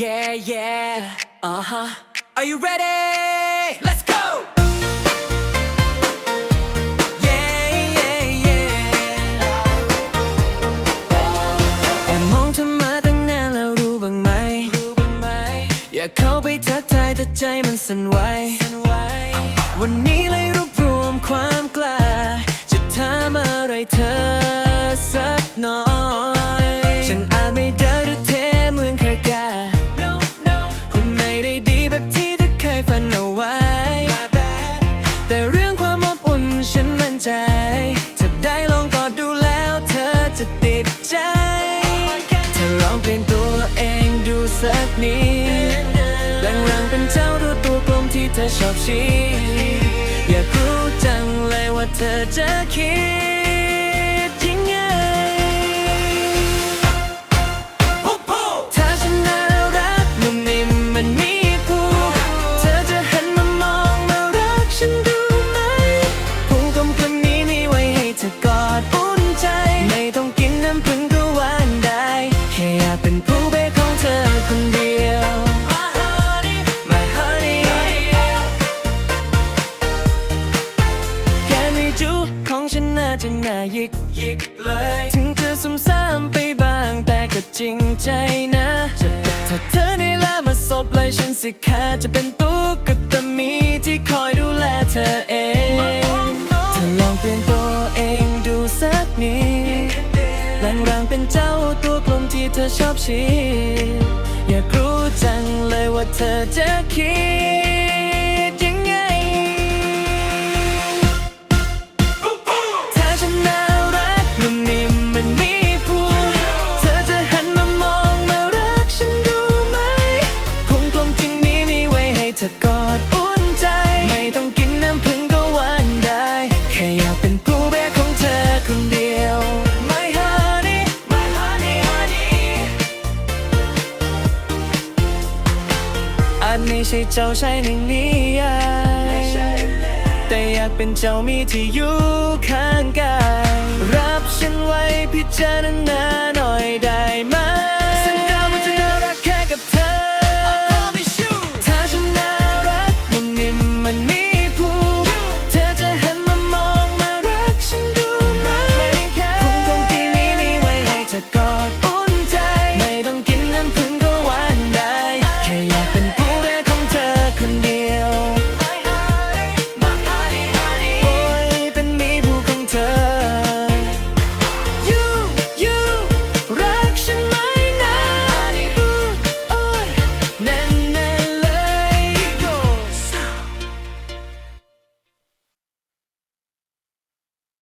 Yeah, yeah. Uh huh. Are you ready? Let's go. Yeah, yeah, yeah. แอบมองเธอมาตั้งนานแล้วรู้บ้างไหม อยากเข้าไปทักทายแต่ใจมันสั่นไหวสั่นไหววันนี้เลยรวบรวมความกล้า จะถามอะไรเธอสักหน่อย แต่เรื่องความอบอุ่นฉันมั่นใจถ้าได้ลองกอดดูแล้วเธอจะติดใจเธอลองเปลี่ยนตัวเองดูสักนิดแรงรังเป็นเจ้าตัวตัวกลมที่เธอชอบชี้อยากรู้จังเลยว่าเธอจะคิด ฉันน่าจะน่ายิกยิกเลย ถึงจะซุ่มซ่ามไปบ้างแต่ก็จริงใจนะถ้าเธอนี่แหละมาสบเลยฉันสิแค่จะเป็นตุ๊กตามีที่คอยดูแลเธอเองเธอลองเปลี่ยนตัวเองดูสักนิดแปลงร่างเป็นเจ้าตัวกลมที่เธอชอบชีอยากรู้จังเลยว่าเธอจะคิดาจไม่ใช่เจ้าชายในนิยายแต่อยากเป็นเจ้ามีที่อยู่ข้างกาย รับฉันไว้พิจารณาหน่อยได้